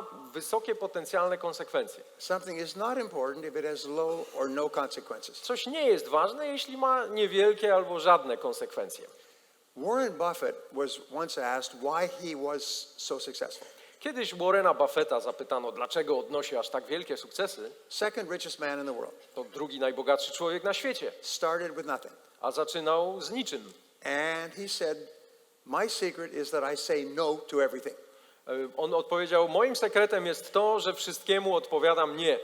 ma wysokie potencjalne konsekwencje. Something is not important if it has low or no consequences. Coś nie jest ważne, jeśli ma niewielkie albo żadne konsekwencje. Warren Buffett was once asked why he was so successful. Kiedyś Warrena Buffetta zapytano, dlaczego odnosi aż tak wielkie sukcesy. Second richest man in the world. To drugi najbogatszy człowiek na świecie, Started with nothing. a zaczynał z niczym. And he said, My secret is that I say no to everything. E, On odpowiedział: Moim sekretem jest to, że wszystkiemu odpowiadam nie.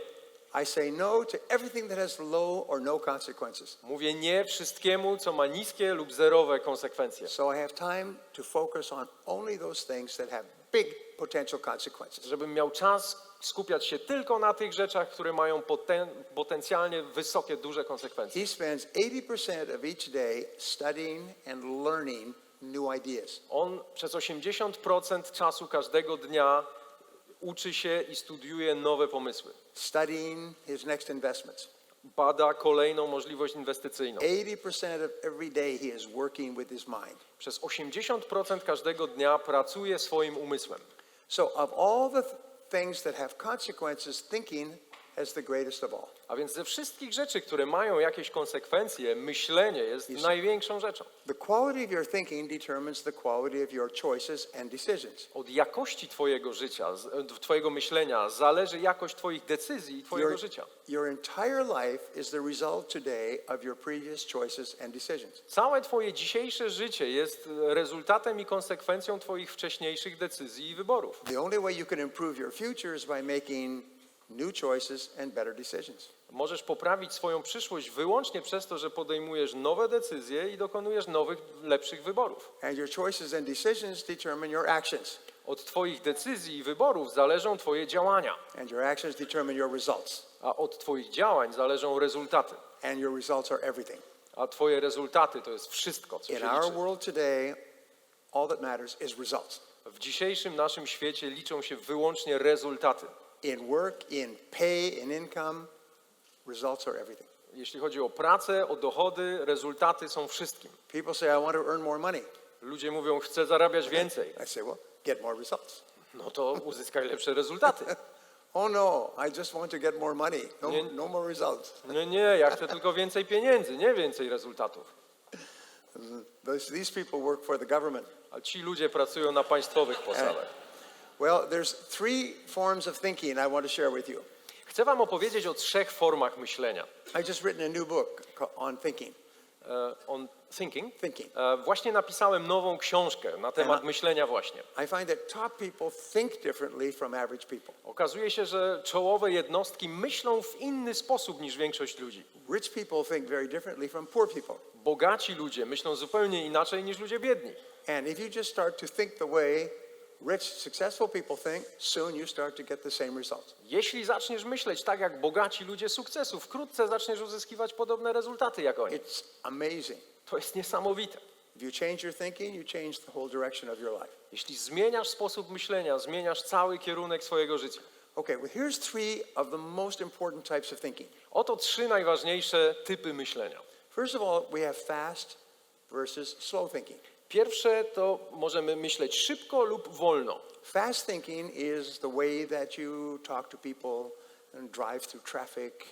I say no to everything that has low or no consequences. Mówię nie wszystkiemu, co ma niskie lub zerowe konsekwencje. So I have time to focus on only those things that have big potential consequences. Żebym miał czas skupiać się tylko na tych rzeczach, które mają poten potencjalnie wysokie, duże konsekwencje. He spends 80% of each day studying and learning new ideas. On przez 80% czasu każdego dnia uczy się i studiuje nowe pomysły. studying his next investments. Bada kolejną możliwość inwestycyjną. 80% of every day he is working with his mind. Przez 80% każdego dnia pracuje swoim umysłem. So, of all the th- things that have consequences, thinking has the greatest of all. A więc ze wszystkich rzeczy, które mają jakieś konsekwencje, myślenie jest największą rzeczą. The quality of your thinking determines the quality of your choices and decisions. Od jakości Twojego życia, z- e, Twojego myślenia zależy jakość Twoich decyzji i Twojego Your, życia. your entire life is the result today of your previous choices and decisions. Całe Twoje dzisiejsze życie jest e, rezultatem i konsekwencją Twoich wcześniejszych decyzji i wyborów. The only way you can improve your future is by making new choices and better decisions. Możesz poprawić swoją przyszłość wyłącznie przez to, że podejmujesz nowe decyzje i dokonujesz nowych, lepszych wyborów. And your choices and decisions determine your actions, Od Twoich decyzji i wyborów zależą Twoje działania, and your actions determine your results. a od Twoich działań zależą rezultaty. And your results are everything. A Twoje rezultaty to jest wszystko, co In się our liczy. world today, all that matters is results. W dzisiejszym naszym świecie liczą się wyłącznie rezultaty. In work, in pay, in income, results are everything. Jeśli chodzi o pracę, o dochody, rezultaty są wszystkim. People say, I want to earn more money. Ludzie mówią, chcę zarabiać więcej. I say, well, get more results. No to uzyskaj lepsze rezultaty. Oh no, I just want to get more money. No, Nie- no more results. Nie, nie, ja chcę tylko więcej pieniędzy, nie więcej rezultatów. These people work for the government. A ci ludzie pracują na państwowych posadach. Well, there's three forms of thinking I want to share with you. Chcę wam opowiedzieć o trzech formach myślenia. I've just written a new book on thinking. E, On thinking. Thinking. E, Właśnie napisałem nową książkę na temat myślenia właśnie. I find that top people think differently from average people. Okazuje się, że czołowe jednostki myślą w inny sposób niż większość ludzi. Rich people think very differently from poor people. Bogaci ludzie myślą zupełnie inaczej niż ludzie biedni. And if you just start to think the way rich, successful people think, soon you start to get the same results. Jeśli zaczniesz myśleć tak jak bogaci ludzie sukcesu, wkrótce zaczniesz uzyskiwać podobne rezultaty jak oni. It's amazing. To jest niesamowite. If you change your thinking, you change the whole direction of your life. Jeśli zmieniasz sposób myślenia, zmieniasz cały kierunek swojego życia. Okay, well, here's three of the most important types of thinking. Oto trzy najważniejsze typy myślenia. First of all, we have fast versus slow thinking. Pierwsze to możemy myśleć szybko lub wolno. Fast thinking is the way that you talk to people and drive through traffic.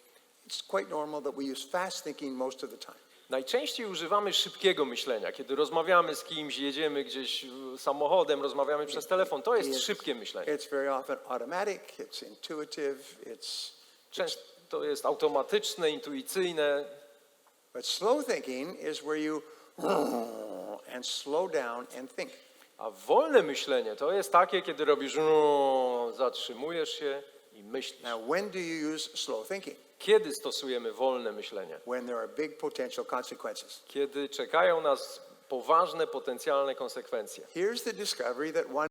It's quite normal that we use fast thinking most of the time. Najczęściej używamy szybkiego myślenia, kiedy rozmawiamy z kimś, jedziemy gdzieś e, samochodem, rozmawiamy przez telefon. To jest szybkie myślenie. It's very often automatic, it's intuitive, it's Często to jest automatyczne, intuicyjne. but slow thinking is where you and slow down and think. A wolne myślenie to jest takie, kiedy robisz no, zatrzymujesz się i myślisz. Now, when do you use slow thinking? Kiedy stosujemy wolne myślenie? When there are big potential consequences. Kiedy czekają nas poważne potencjalne konsekwencje. Here's the discovery that one